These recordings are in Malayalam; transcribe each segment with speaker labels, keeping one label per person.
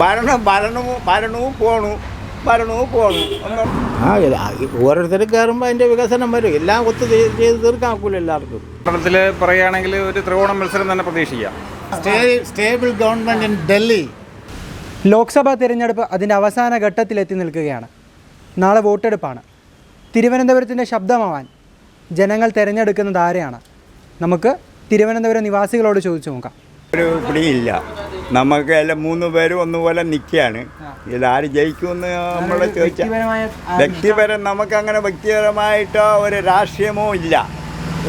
Speaker 1: ഭരണം ഭരണവും ഭരണവും പോണു ഭരണവും പോണു.
Speaker 2: ആ ഓരോരുത്തർ കയറുമ്പോൾ അതിന്റെ വികസനം വരും. എല്ലാം ഒത്തു ചെയ്ത് തീർക്കാക്കൂല എല്ലാവർക്കും.
Speaker 3: പട്ടണത്തിൽ പറയുകയാണെങ്കിൽ ഒരു ത്രികോണ മത്സരം തന്നെ പ്രതീക്ഷിക്കാം.
Speaker 2: Stable government in Delhi.
Speaker 4: Lok Sabha തിരഞ്ഞെടുപ്പ് അതിന്റെ അവസാന ഘട്ടത്തിലെത്തി നിൽക്കുകയാണ്. നാളെ വോട്ടെടുപ്പാണ്. തിരുവനന്തപുരത്തിന്റെ ശബ്ദമാവാൻ ജനങ്ങൾ തിരഞ്ഞെടുക്കുന്നത് ആരെയാണ്? നമുക്ക് തിരുവനന്തപുരം നിവാസികളോട് ചോദിച്ചു നോക്കാം.
Speaker 1: ഒരു പിടിയില്ല. നമുക്ക് എല്ലാം മൂന്ന് പേരും ഒന്നുപോലെ നിൽക്കുകയാണ് ഇതിലാര് ജയിക്കുമെന്ന് നമ്മൾ ചോദിച്ചാൽ വ്യക്തിപരം നമുക്കങ്ങനെ വ്യക്തിപരമായിട്ടോ ഒരു രാഷ്ട്രീയമോ ഇല്ല.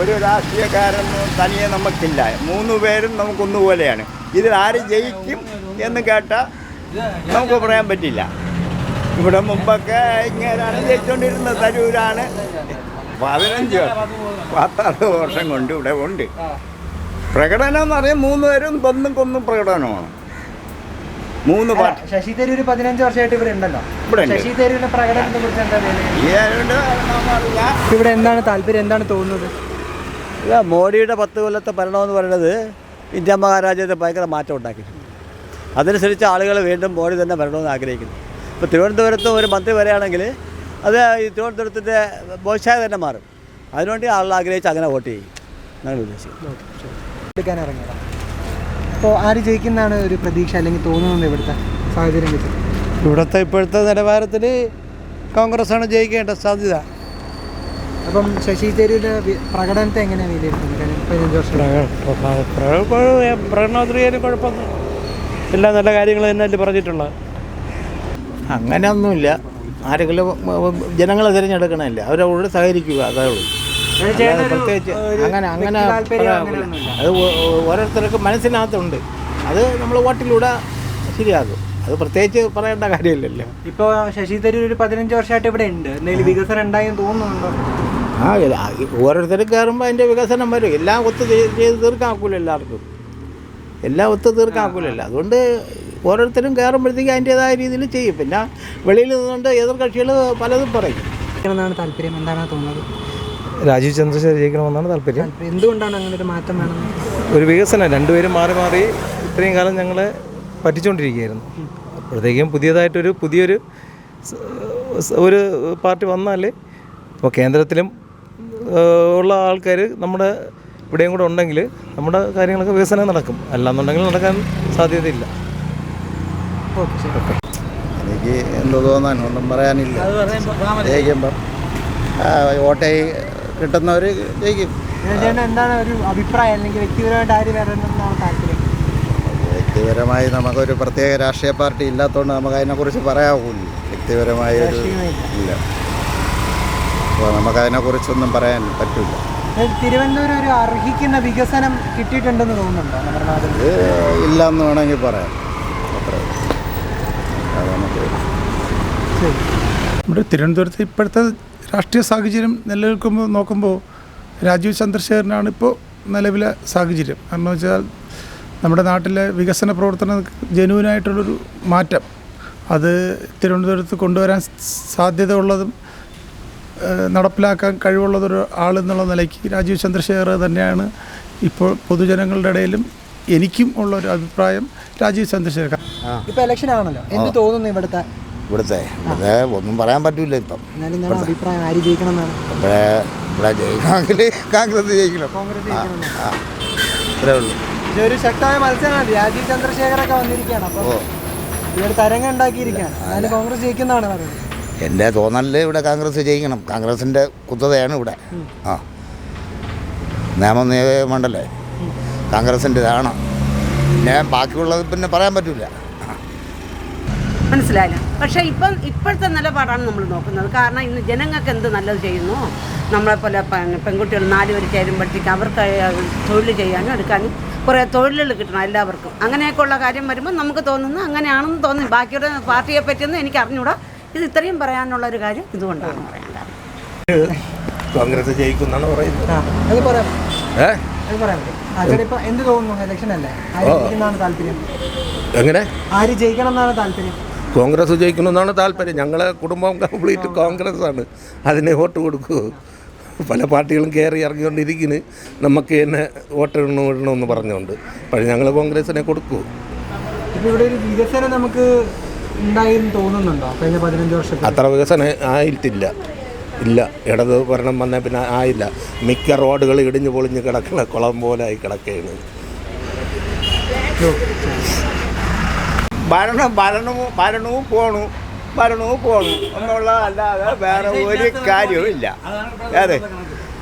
Speaker 1: ഒരു രാഷ്ട്രീയക്കാരൻ തനിയെ നമുക്കില്ല. മൂന്ന് പേരും നമുക്കൊന്നുപോലെയാണ്. ഇതിൽ ആര് ജയിക്കും എന്ന് കേട്ടാൽ നമുക്ക് പറയാൻ പറ്റില്ല. ഇവിടെ മുമ്പൊക്കെ ഇങ്ങനെയാണ് ജയിച്ചുകൊണ്ടിരുന്നത് തരൂരാണ്. പതിനഞ്ച് പത്താറ് വർഷം കൊണ്ട് ഇവിടെ ഉണ്ട്. പ്രകടനം എന്ന് പറയാൻ മൂന്ന് പേരും കൊന്നും കൊന്നും പ്രകടനമാണ്. മൂന്ന് പാട്ട്
Speaker 4: ശശി തരൂർ പതിനഞ്ച് വർഷമായിട്ട് ഇവിടെ ഉണ്ടല്ലോ. ശശി തരൂരിന്റെ പ്രകടനത്തെ കുറിച്ച് എന്താ ഇവിടെ എന്താണ് താല്പര്യം? എന്താണ് തോന്നുന്നത്?
Speaker 5: ഇല്ല മോഡിയുടെ പത്ത് കൊല്ലത്തെ ഭരണം എന്ന് പറയുന്നത് ഇന്ത്യ മഹാരാജ്യത്തെ ഭയങ്കര മാറ്റം ഉണ്ടാക്കിയിട്ടുണ്ട് അതനുസരിച്ച് ആളുകൾ വീണ്ടും മോഡി തന്നെ വരണമെന്ന് ആഗ്രഹിക്കുന്നു. ഇപ്പോൾ തിരുവനന്തപുരത്ത് ഒരു മന്ത്രി വരികയാണെങ്കിൽ അത് ഈ തിരുവനന്തപുരത്തിന്റെ ബോശായ തന്നെ മാറും. അതിനുവേണ്ടി ആളുകൾ ആഗ്രഹിച്ച് അങ്ങനെ വോട്ട് ചെയ്യും. എന്നാണ് ഉദ്ദേശിക്കുന്നത്.
Speaker 4: എടുക്കാൻ ഇറങ്ങിയതാണ് അപ്പോൾ ആര് ജയിക്കുന്നതാണ് ഒരു പ്രതീക്ഷ അല്ലെങ്കിൽ തോന്നുന്നത് ഇവിടുത്തെ സാഹചര്യം വെച്ച്?
Speaker 6: ഇവിടുത്തെ ഇപ്പോഴത്തെ നിലവാരത്തിൽ കോൺഗ്രസ്സാണ് ജയിക്കേണ്ട സാധ്യത.
Speaker 4: അപ്പം ശശി തരൂരിന്റെ പ്രകടനത്തെ എങ്ങനെയാണ് വിലയിരുത്തുന്നത്?
Speaker 6: കുഴപ്പമൊന്നും എല്ലാ നല്ല കാര്യങ്ങൾ തന്നെ പറഞ്ഞിട്ടുള്ളത്
Speaker 2: അങ്ങനെയൊന്നുമില്ല. ആരെങ്കിലും ജനങ്ങളെ തിരഞ്ഞെടുക്കണമല്ലേ? അവരോട് സഹകരിക്കുക അതേ ഉള്ളൂ. പ്രത്യേകിച്ച് അങ്ങനെ അങ്ങനെ അത് ഓരോരുത്തർക്ക് മനസ്സിനകത്തുണ്ട്. അത് നമ്മൾ വോട്ടിലൂടെ ശരിയാകും അത് പ്രത്യേകിച്ച് പറയേണ്ട കാര്യമില്ലല്ലോ.
Speaker 4: ഇപ്പോൾ ശശി തരൂർ ഒരു പതിനഞ്ച് വർഷമായിട്ട് ഇവിടെ ഉണ്ട്. എന്തെങ്കിലും വികസനം ഉണ്ടായെന്ന് തോന്നുന്നുണ്ടോ?
Speaker 2: ആ ഓരോരുത്തർ കയറുമ്പോൾ അതിന്റെ വികസനം വരും. എല്ലാം ഒത്തു ചെയ്ത് തീർക്കാക്കൂല എല്ലാവർക്കും. എല്ലാം ഒത്തു തീർക്കാക്കൂലല്ലോ. അതുകൊണ്ട് ഓരോരുത്തരും കയറുമ്പോഴത്തേക്ക് അതിന്റേതായ രീതിയിൽ ചെയ്യും. പിന്നെ വെളിയിൽ നിന്നുകൊണ്ട് എതിർകക്ഷികൾ പലതും പറയും.
Speaker 4: എന്നാണ് താല്പര്യം? എന്താണ് തോന്നുന്നത്?
Speaker 6: രാജീവ് ചന്ദ്രശേഖർ ജയിക്കണമെന്നാണ് താല്പര്യം.
Speaker 4: എന്തുകൊണ്ടാണ് അങ്ങനെ ഒരു മാറ്റം വേണം
Speaker 6: ഒരു വികസനം രണ്ടുപേരും മാറി മാറി ഇത്രയും കാലം ഞങ്ങളെ പറ്റിച്ചുകൊണ്ടിരിക്കുകയായിരുന്നു അപ്പോഴത്തേക്കും പുതിയതായിട്ടൊരു പുതിയൊരു ഒരു പാർട്ടി വന്നാൽ ഇപ്പോൾ കേന്ദ്രത്തിലും ഉള്ള ആൾക്കാർ നമ്മുടെ ഇവിടെയും കൂടെ ഉണ്ടെങ്കിൽ നമ്മുടെ കാര്യങ്ങളൊക്കെ വികസനം നടക്കും. അല്ലാന്നുണ്ടെങ്കിൽ നടക്കാൻ സാധ്യതയില്ല.
Speaker 5: എനിക്ക് എന്ത് തോന്നാൻ ഒന്നും പറയാനില്ല. ജയിക്കുമ്പം. വോട്ട് കിട്ടുന്നവർ ജയിക്കും.
Speaker 4: ചേട്ടൻ എന്താണ് ഒരു അഭിപ്രായം അല്ലെങ്കിൽ വ്യക്തിപരമായിട്ട് ആര് വരണമെന്നാണ് താല്പര്യം?
Speaker 5: വ്യക്തിപരമായി നമുക്കൊരു പ്രത്യേക രാഷ്ട്രീയ പാർട്ടി ഇല്ലാത്തതുകൊണ്ട് നമുക്ക് അതിനെക്കുറിച്ച് പറയാവില്ല. വ്യക്തിപരമായ ഒരു ഇല്ല. അപ്പോൾ നമുക്കതിനെക്കുറിച്ചൊന്നും പറയാൻ പറ്റില്ല.
Speaker 4: തിരുവനന്തപുരം ഒരു അർഹിക്കുന്ന വികസനം കിട്ടിയിട്ടുണ്ടെന്ന് തോന്നുന്നുണ്ടോ നമ്മുടെ നാട്ടിൽ?
Speaker 5: ഇല്ല എന്ന് വേണമെങ്കിൽ പറയാം.
Speaker 7: നമ്മുടെ തിരുവനന്തപുരത്ത് ഇപ്പോഴത്തെ രാഷ്ട്രീയ സാഹചര്യം നിലനിൽക്കുമ്പോൾ നോക്കുമ്പോൾ രാജീവ് ചന്ദ്രശേഖരനാണ് ഇപ്പോൾ നിലവിലെ സാഹചര്യം. കാരണം വെച്ചാൽ നമ്മുടെ നാട്ടിലെ വികസന പ്രവർത്തനം ജനുവിനായിട്ടുള്ളൊരു മാറ്റം. അത് തിരുവനന്തപുരത്ത് കൊണ്ടുവരാൻ സാധ്യത ഉള്ളതും നടപ്പിലാക്കാൻ കഴിവുള്ളതൊരു ആളെന്നുള്ള നിലയ്ക്ക് രാജീവ് ചന്ദ്രശേഖർ തന്നെയാണ് ഇപ്പോൾ പൊതുജനങ്ങളുടെ ഇടയിലും എനിക്കും ഉള്ള ഒരു അഭിപ്രായം രാജീവ് ചന്ദ്രശേഖർ.
Speaker 4: ഇപ്പൊ ഇലക്ഷൻ ആണല്ലോ. എന്ത് തോന്നുന്നു ഇവിടുത്തെ
Speaker 5: ഇവിടുത്തെ. ഇവിടുത്തെ ഒന്നും പറയാൻ പറ്റൂല ഇപ്പം.
Speaker 4: അഭിപ്രായം. ആര് ജയിക്കണം എന്നാണ്
Speaker 5: ഇവിടെ ഇവിടെ ജയിക്കണമെങ്കിൽ കോൺഗ്രസ് ജയിക്കണം. ഇത്രേ ഉള്ളൂ.
Speaker 4: ഒരു ശക്തമായ മത്സരമാണ് രാജീവ് ചന്ദ്രശേഖരൊക്കെ വന്നിരിക്കുകയാണ്. അപ്പോൾ
Speaker 5: ഇവർ
Speaker 4: ഇവിടെ തരംഗം ഉണ്ടാക്കിയിരിക്കുകയാണ്. എന്നാലും കോൺഗ്രസ് ജയിക്കുന്നതാണ് പറയുന്നത്.
Speaker 5: എന്റെ തോന്നലിൽ ഇവിടെ കോൺഗ്രസ് ജയിക്കണം. കോൺഗ്രസിന്റെ കുത്തതയാണ് ഇവിടെ. ആ. നിയമ നിയമമണ്ഡലേ കോൺഗ്രസിന്റെതാണ് പിന്നെ ബാക്കിയുള്ളത് പിന്നെ പറയാൻ പറ്റില്ല
Speaker 8: മനസ്സിലായില്ല. പക്ഷേ ഇപ്പം ഇപ്പോഴത്തെ നിലപാടാണ് നമ്മൾ നോക്കുന്നത്. കാരണം ഇന്ന് ജനങ്ങൾക്ക് എന്ത് നല്ലത് ചെയ്യുന്നു? നമ്മളെ പോലെ പെ- പെൺകുട്ടികൾ നാല് പേര് ചേരുമ്പോഴത്തേക്ക് അവർക്ക് തൊഴിൽ ചെയ്യാനും എടുക്കാനും കുറേ തൊഴിലുകൾ കിട്ടണം എല്ലാവർക്കും. അങ്ങനെയൊക്കെ ഉള്ള കാര്യം വരുമ്പോൾ നമുക്ക് തോന്നുന്നു അങ്ങനെയാണെന്ന് തോന്നി. ബാക്കിയുടെ പാർട്ടിയെ പറ്റിയൊന്നും എനിക്ക് അറിഞ്ഞൂടാ. ഇത് ഇത്രയും പറയാനുള്ള ഒരു കാര്യം ഇതുകൊണ്ടാണ് പറയാൻ കാരണം.
Speaker 6: കോൺഗ്രസ് ജയിക്കുന്നാണ് പറയുന്നത്.
Speaker 4: അത് പറയാം. അത് പറയാം. എന്ത് തോന്നുന്നു? ഇലക്ഷൻ അല്ലേ? താല്പര്യം?
Speaker 6: എങ്ങനെ?
Speaker 4: ആര് ജയിക്കണം എന്നാണ് താല്പര്യം?
Speaker 6: കോൺഗ്രസ് ജയിക്കണമെന്നാണ് താല്പര്യം. ഞങ്ങളെ കുടുംബം കംപ്ലീറ്റ് കോൺഗ്രസ് ആണ് അതിനെ വോട്ട് കൊടുക്കൂ. പല പാർട്ടികളും കയറി ഇറങ്ങിക്കൊണ്ടിരിക്കുന്നു. നമുക്ക് തന്നെ വോട്ട് ഇടണം ഇടണമെന്ന് പറഞ്ഞുകൊണ്ട്. പക്ഷേ ഞങ്ങൾ കോൺഗ്രസിനെ കൊടുക്കൂ.
Speaker 4: ഇവിടെ ഒരു വികസനം നമുക്ക് തോന്നുന്നുണ്ടോ? കഴിഞ്ഞ പതിനഞ്ച്
Speaker 9: അത്ര വികസനം ആയിട്ടില്ല. ഇല്ല. ഇടത് ഭരണം വന്നാൽ പിന്നെ ആയില്ല. മിക്ക റോഡുകൾ ഇടിഞ്ഞു പൊളിഞ്ഞ് കിടക്കണ കുളം പോലെ ആയി കിടക്കുകയാണ്.
Speaker 1: ഭരണം ഭരണവും ഭരണവും പോണു. ഭരണവും പോണു. എന്നുള്ള അല്ലാതെ വേറെ ഒരു കാര്യവും ഇല്ല. അതെ.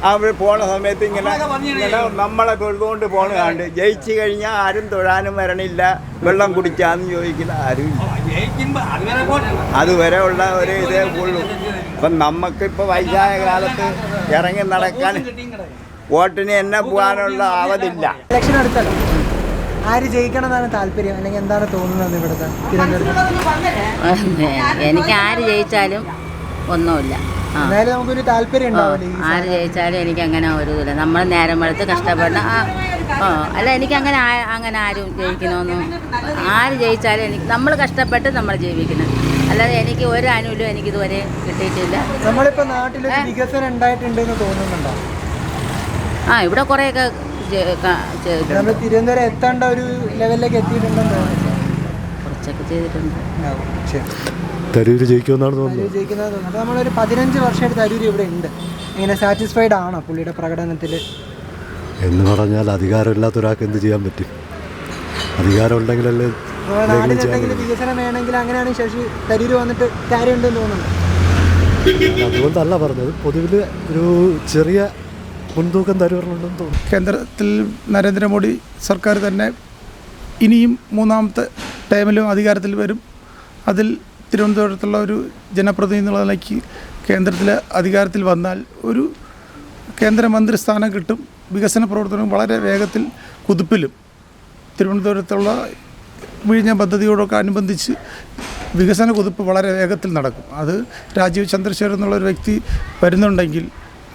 Speaker 1: അവർ പോണ സമയത്ത് ഇങ്ങനെ ഇങ്ങനെ നമ്മളെ തൊഴുതുകൊണ്ട് പോണ കണ്ട്. ജയിച്ചു കഴിഞ്ഞാൽ ആരും തൊഴാനും വരണില്ല. വെള്ളം കുടിക്കാന്ന് ചോദിക്കില്ല ആരും ഇല്ല. അതുവരെ ഉള്ള ഒരു ഇതേ ഉള്ളൂ. ഇപ്പം നമുക്കിപ്പോൾ വൈകായ കാലത്ത് ഇറങ്ങി നടക്കാൻ വോട്ടിന് എന്നെ പോകാനുള്ള ആവതില്ല
Speaker 4: ഇലക്ഷൻ അടുത്തല്ലോ ആര് ജയിക്കണം എന്നാണ് താല്പര്യം? അല്ലെങ്കിൽ എന്താണ് തോന്നുന്നത് ഇവിടുത്തെ തിരുവനന്തപുരത്ത്?
Speaker 10: എനിക്ക് ആര് ജയിച്ചാലും ഒന്നുമില്ല.
Speaker 4: എന്നാലും നമുക്കൊരു താല്പര്യം ഉണ്ടാവില്ലേ
Speaker 10: ആര് ജയിച്ചാലും എനിക്ക് അങ്ങനെ ഒരു ഇതില്ല നമ്മൾ നേരം വെളുത്ത് കഷ്ടപ്പെടണം ഓ അല്ല എനിക്ക് അങ്ങനെ അങ്ങനെ ആരും ജയിക്കണമെന്നും ആര് ജയിച്ചാലും എനിക്ക് നമ്മൾ കഷ്ടപ്പെട്ട് നമ്മൾ ജീവിക്കണം. അല്ലാതെ എനിക്ക് ഒരു ആനുകൂല്യം എനിക്ക് ഇതുവരെ കിട്ടിയിട്ടില്ല.
Speaker 4: നമ്മളിപ്പോ നാട്ടിലൊരു വികസനം ഉണ്ടായിട്ടുണ്ടെന്ന് തോന്നുന്നുണ്ടോ?
Speaker 10: ആ ഇവിടെ കുറേയൊക്കെ.
Speaker 4: നമ്മൾ തിരുവനന്തപുരം എത്തേണ്ട ഒരു ലെവലിലേക്ക് എത്തിയിട്ടുണ്ടെന്ന്
Speaker 10: കുറച്ചൊക്കെ ചെയ്തിട്ടുണ്ട്.
Speaker 11: തരൂര് ജയിക്കുമെന്നാണ് തോന്നുന്നത്.
Speaker 4: തരൂർ ജയിക്കുന്നത് തോന്നുന്നു അപ്പോൾ നമ്മളൊരു പതിനഞ്ച് വർഷമായിട്ട് തരൂര് ഇവിടെ ഉണ്ട്. ഇങ്ങനെ സാറ്റിസ്ഫൈഡ് ആണോ പുള്ളിയുടെ പ്രകടനത്തിൽ
Speaker 11: എന്ന് പറഞ്ഞാൽ അധികാരമില്ലാത്ത ഒരാൾക്ക് എന്ത് ചെയ്യാൻ പറ്റും? അധികാരം ഉണ്ടെങ്കിലല്ലേ
Speaker 4: നാടിന് വികസനം വേണമെങ്കിൽ അങ്ങനെയാണ് ശശി വന്നിട്ട് കാര്യമുണ്ടെന്ന്
Speaker 11: അതുകൊണ്ടല്ല പറഞ്ഞത്. പൊതുവിൽ ഒരു ചെറിയ മുൻതൂക്കം തരൂറിനുണ്ടെന്ന് തോന്നുന്നു.
Speaker 7: കേന്ദ്രത്തിൽ നരേന്ദ്രമോദി സർക്കാർ തന്നെ ഇനിയും മൂന്നാമത്തെ ടൈമിലും അധികാരത്തിൽ വരും. അതിൽ തിരുവനന്തപുരത്തുള്ള ഒരു ജനപ്രതിനിധി എന്നുള്ള നിലയ്ക്ക് അധികാരത്തിൽ വന്നാൽ ഒരു കേന്ദ്രമന്ത്രി സ്ഥാനം കിട്ടും. വികസന പ്രവർത്തനം വളരെ വേഗത്തിൽ കുതിപ്പിലും. തിരുവനന്തപുരത്തുള്ള വിഴിഞ്ഞ പദ്ധതിയോടൊക്കെ അനുബന്ധിച്ച് വികസന കുതിപ്പ് വളരെ വേഗത്തിൽ നടക്കും. അത് രാജീവ് ചന്ദ്രശേഖർ എന്നുള്ളൊരു വ്യക്തി വരുന്നുണ്ടെങ്കിൽ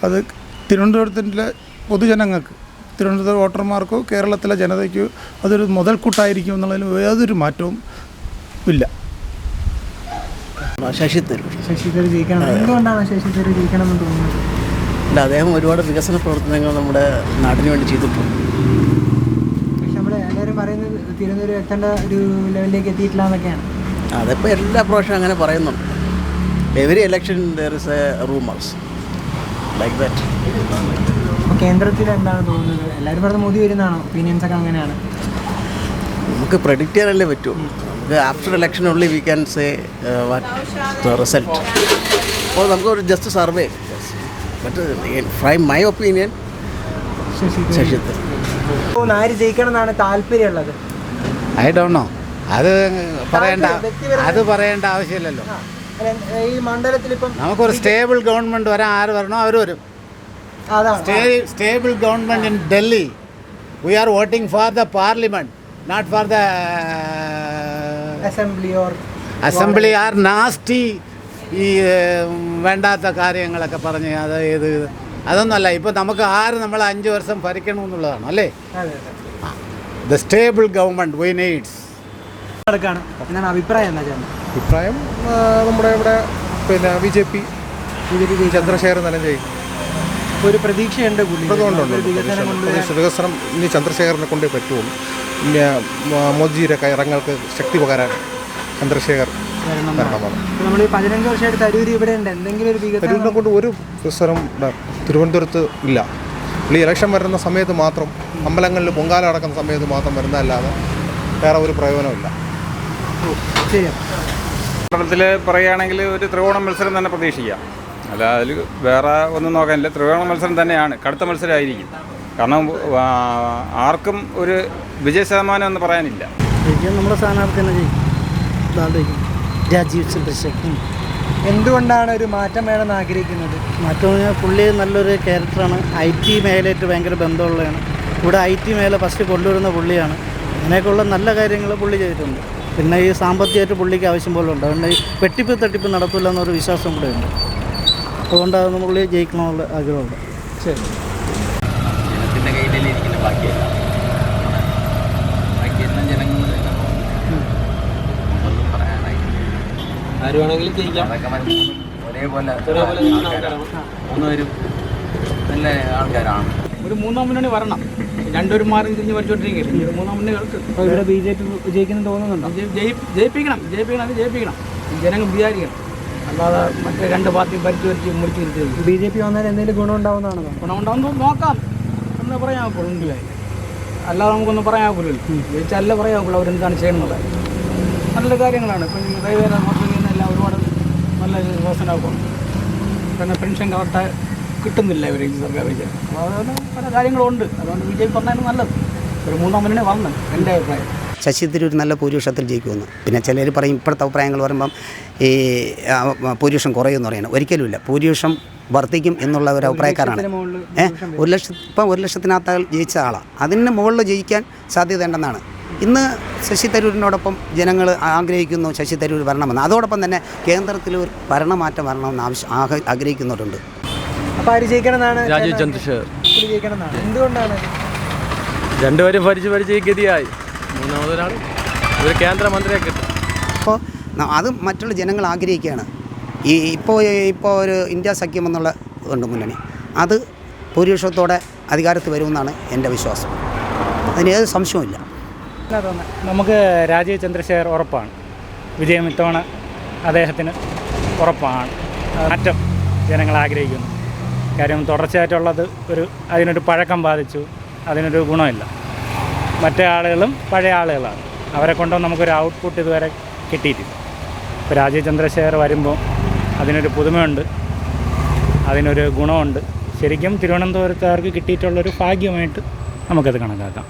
Speaker 7: അത് തിരുവനന്തപുരത്തിന്റെ പൊതുജനങ്ങൾക്ക് തിരുവനന്തപുരം വോട്ടർമാർക്കോ കേരളത്തിലെ ജനതയ്ക്കോ അതൊരു മുതൽക്കൂട്ടായിരിക്കും എന്നുള്ളതിന് യാതൊരു മാറ്റവും ഇല്ല.
Speaker 2: ശശി തരൂർ
Speaker 4: ശശി തരൂർ ജയിക്കണം എന്തുകൊണ്ടാണ് ശശി തരൂർ ജയിക്കണം തോന്നുന്നത്?
Speaker 2: അല്ല അദ്ദേഹം ഒരുപാട് വികസന പ്രവർത്തനങ്ങൾ നമ്മുടെ നാടിന് വേണ്ടി ചെയ്തിട്ടുണ്ട്.
Speaker 4: പക്ഷെ നമ്മൾ എല്ലാവരും പറയുന്നത് തിരുവനന്തപുരം എത്തേണ്ട ഒരു ലെവലിലേക്ക് എത്തിയിട്ടില്ല എന്നൊക്കെയാണ്.
Speaker 2: അതിപ്പോൾ എല്ലാ പ്രാവശ്യം അങ്ങനെ പറയുന്നുണ്ട്. Every election there is a rumours like that
Speaker 4: അപ്പോൾ കേന്ദ്രത്തിൽ എന്താണ് തോന്നുന്നത്? എല്ലാവരും പറഞ്ഞ മോദി വരുന്നതാണോ? ഒപ്പീനിയൻസ് ഒക്കെ അങ്ങനെയാണ്.
Speaker 2: നമുക്ക് പ്രഡിക്റ്റ് ചെയ്യാനല്ലേ പറ്റൂ. നമുക്ക് after election only we can say what result അപ്പോൾ നമുക്ക് ഒരു just survey but from my opinion
Speaker 4: Shashi ആര് ജയിക്കണം എന്നാണ് താല്പര്യമുള്ളത്?
Speaker 2: ഐ ഡോണ്ട് നോ അത് പറയേണ്ട അത് പറയേണ്ട ആവശ്യമില്ലല്ലോ.
Speaker 4: ഈ മണ്ഡലത്തിൽ ഇപ്പം
Speaker 2: നമുക്കൊരു സ്റ്റേബിൾ ഗവൺമെന്റ് വരാൻ ആര് വരണോ അവർ വരും. Stable government in Delhi we are voting for the parliament not for the
Speaker 4: assembly or
Speaker 2: assembly are nasty ഈ വേണ്ടാത്ത കാര്യങ്ങളൊക്കെ പറഞ്ഞ് അത് ഇത്. അതൊന്നുമല്ല ഇപ്പോൾ നമുക്ക് ആര് നമ്മൾ അഞ്ച് വർഷം ഭരിക്കണമെന്നുള്ളതാണ് അല്ലേ? The stable government we needs
Speaker 4: അഭിപ്രായം എന്താ ചേട്ടൻ
Speaker 6: അഭിപ്രായം നമ്മുടെ ഇവിടെ പിന്നെ B J P
Speaker 4: B J P
Speaker 6: Chandrasekharan നിലം ചെയ്യും
Speaker 4: ഒരു പ്രതീക്ഷയുണ്ട് വികസനം
Speaker 6: ഇനി ചന്ദ്രശേഖരനെ കൊണ്ടേ പറ്റുള്ളൂ. പിന്നെ മോദിജിയുടെ കയറങ്ങൾക്ക് ശക്തി പകരാൻ ചന്ദ്രശേഖർ
Speaker 4: നമ്മൾ ഈ പതിനഞ്ച് വർഷമായിട്ട് തരൂര് ഇവിടെ ഉണ്ട്. എന്തെങ്കിലും ഒരു
Speaker 6: തരൂരിനെ കൊണ്ട് ഒരു വികസനം തിരുവനന്തപുരത്ത് ഇല്ല. ഈ ഇലക്ഷൻ വരുന്ന സമയത്ത് മാത്രം അമ്പലങ്ങളിൽ പൊങ്കാല അടക്കുന്ന സമയത്ത് മാത്രം വരുന്നതല്ലാതെ വേറെ ഒരു പ്രയോജനമില്ല
Speaker 3: കേരളത്തിൽ പറയുകയാണെങ്കിൽ ഒരു ത്രികോണ മത്സരം തന്നെ പ്രതീക്ഷിക്കാം. അല്ല അതിൽ വേറെ ഒന്നും നോക്കാനില്ല. ത്രികോണ മത്സരം തന്നെയാണ്. കടുത്ത മത്സരമായിരിക്കും. കാരണം ആർക്കും ഒരു വിജയ ശതമാനം എന്ന് പറയാനില്ല.
Speaker 2: നമ്മുടെ സ്ഥാനാർത്ഥി തന്നെ ചെയ്യും രാജീവ് ചന്ദ്രശേഖരൻ.
Speaker 4: എന്തുകൊണ്ടാണ് ഒരു മാറ്റം വേണമെന്ന് ആഗ്രഹിക്കുന്നത്?
Speaker 2: മാറ്റം പറഞ്ഞാൽ പുള്ളി നല്ലൊരു ക്യാരക്ടറാണ് ഐ ടി മേഖലയായിട്ട് ഭയങ്കര ബന്ധമുള്ളതാണ് ഇവിടെ ഐ ടി മേഖല ഫസ്റ്റ് കൊണ്ടുവരുന്ന പുള്ളിയാണ്. അങ്ങനെയൊക്കെയുള്ള നല്ല കാര്യങ്ങൾ പുള്ളി ചെയ്തിട്ടുണ്ട്. പിന്നെ ഈ സാമ്പത്തികമായിട്ട് പുള്ളിക്ക് ആവശ്യം പോലെ ഉണ്ട് അതുകൊണ്ട് ഈ വെട്ടിപ്പ് തട്ടിപ്പ് നടത്തില്ല എന്നൊരു വിശ്വാസം കൂടെ ഉണ്ട് അതുകൊണ്ടാണ് നമ്മൾ ജയിക്കണമെന്നുള്ള ആഗ്രഹമുണ്ട്.
Speaker 4: ശരി.
Speaker 5: ജനത്തിന്റെ കയ്യിലല്ലേ ഇരിക്കുന്ന ബാക്കിയല്ല ബാക്കിയെല്ലാം ജനങ്ങളുടെ ആര് ജയിക്കാം. ഒരേപോലെ. മൂന്നുപേരും നല്ല ആൾക്കാരാണ്.
Speaker 2: ഒരു മൂന്നാം മുന്നണി വരണം.
Speaker 12: രണ്ടൊരു മാറി തിരിഞ്ഞ് ഒരു മൂന്നാം
Speaker 4: മുന്നണികൾക്ക് ഇവിടെ ബി ജെ പി വിജയിക്കുന്നു തോന്നുന്നുണ്ടോ?
Speaker 12: ജയിപ്പിക്കണം. ജയിപ്പിക്കണം. അത് ജയിപ്പിക്കണം. ജനങ്ങൾ വിചാരിക്കണം. അല്ലാതെ മറ്റേ രണ്ട് പാർട്ടി ഭരിച്ചു വരിച്ച് മുറിച്ച് തിരിച്ചു
Speaker 4: ബി ജെ പി വന്നാൽ എന്തെങ്കിലും ഗുണം
Speaker 12: ഗുണമുണ്ടാവുന്ന നോക്കാം. എന്ന് പറയാൻ ഒക്കില്ല അല്ലാതെ നമുക്കൊന്നും പറയാൻ ഒക്കില്ലല്ലോ ജയിച്ചല്ല പറയാൻ പോലും അവരെന്താണ് ചെയ്യുന്നത് നല്ല കാര്യങ്ങളാണ്. ഇപ്പം റെയിൽവേ മൊത്തം എല്ലാം ഒരുപാട് നല്ല വികസനമാക്കും. പിന്നെ പെൻഷൻ കറക്റ്റ് കിട്ടുന്നില്ല ഇവർ ഈ സർക്കാർ അതുകൊണ്ട് പല കാര്യങ്ങളുണ്ട് അതുകൊണ്ട് ബി ജെ പി പറഞ്ഞാലും നല്ലത്. ഒരു മൂന്നാം മുന്നേ വന്ന് എന്റെ അഭിപ്രായം.
Speaker 13: ശശി തരൂർ നല്ല ഭൂരിപക്ഷത്തിൽ ജയിക്കുമെന്ന്. പിന്നെ ചിലർ പറയും ഇപ്പോഴത്തെ അഭിപ്രായങ്ങൾ പറയുമ്പം ഈ ഭൂരിപക്ഷം കുറയുമെന്ന് പറയുന്നത്. ഒരിക്കലുമില്ല ഭൂരിപക്ഷം വർദ്ധിക്കും എന്നുള്ള ഒരു അഭിപ്രായക്കാരാണ്. ഏ ഒരു ലക്ഷ ഇപ്പം ഒരു ലക്ഷത്തിനകത്ത് ജയിച്ച ആളാണ് അതിന് മുകളിൽ ജയിക്കാൻ സാധ്യത ഉണ്ടെന്നാണ് ഇന്ന് ശശി തരൂരിനോടൊപ്പം ജനങ്ങൾ ആഗ്രഹിക്കുന്നു ശശി തരൂർ വരണമെന്ന്. അതോടൊപ്പം തന്നെ കേന്ദ്രത്തിൽ ഒരു ഭരണമാറ്റം വരണമെന്ന് ആവശ്യം ആഗ്ര- ആഗ്രഹിക്കുന്നവരുണ്ട്
Speaker 4: അപ്പോൾ ആര് ജയിക്കണമെന്നാണ്
Speaker 14: രാജീവ് ചന്ദ്രശേഖർ.
Speaker 4: പുള്ളി ജയിക്കണമെന്നാണ്? എന്തുകൊണ്ടാണ്?
Speaker 14: രണ്ടുപേരും ഭരിച്ച് ഭരിച്ച് ഈ ഗതിയായി ഒരാൾ ഒരു കേന്ദ്രമന്ത്രിയെ കിട്ടും.
Speaker 13: അപ്പോൾ അത് മറ്റുള്ള ജനങ്ങൾ ആഗ്രഹിക്കുകയാണ്. ഈ ഇപ്പോൾ ഇപ്പോൾ ഒരു ഇന്ത്യ സഖ്യം എന്നുള്ള ഉണ്ട് മുന്നണി. അത് ഭൂരിപക്ഷത്തോടെ അധികാരത്തിൽ വരുമെന്നാണ് എന്റെ വിശ്വാസം. അതിന് ഏത് സംശയവുമില്ല
Speaker 12: നമുക്ക് രാജീവ് ചന്ദ്രശേഖർ ഉറപ്പാണ്. വിജയം ഇത്തവണ അദ്ദേഹത്തിന് ഉറപ്പാണ്. മാറ്റം ജനങ്ങൾ ആഗ്രഹിക്കുന്നു. കാര്യം തുടർച്ചയായിട്ടുള്ളത് ഒരു അതിനൊരു പഴക്കം ബാധിച്ചു. അതിനൊരു ഗുണമില്ല. മറ്റേ ആളുകളും പഴയ ആളുകളാണ്. അവരെ കൊണ്ടോ നമുക്കൊരു ഔട്ട്പുട്ട് ഇതുവരെ കിട്ടിയിട്ടില്ല. ഇപ്പോൾ രാജീവ് ചന്ദ്രശേഖർ വരുമ്പോൾ അതിനൊരു പുതുമയുണ്ട്. അതിനൊരു ഗുണമുണ്ട്. ശരിക്കും തിരുവനന്തപുരത്തുകാർക്ക് കിട്ടിയിട്ടുള്ളൊരു ഭാഗ്യമായിട്ട് നമുക്കത് കണക്കാക്കാം.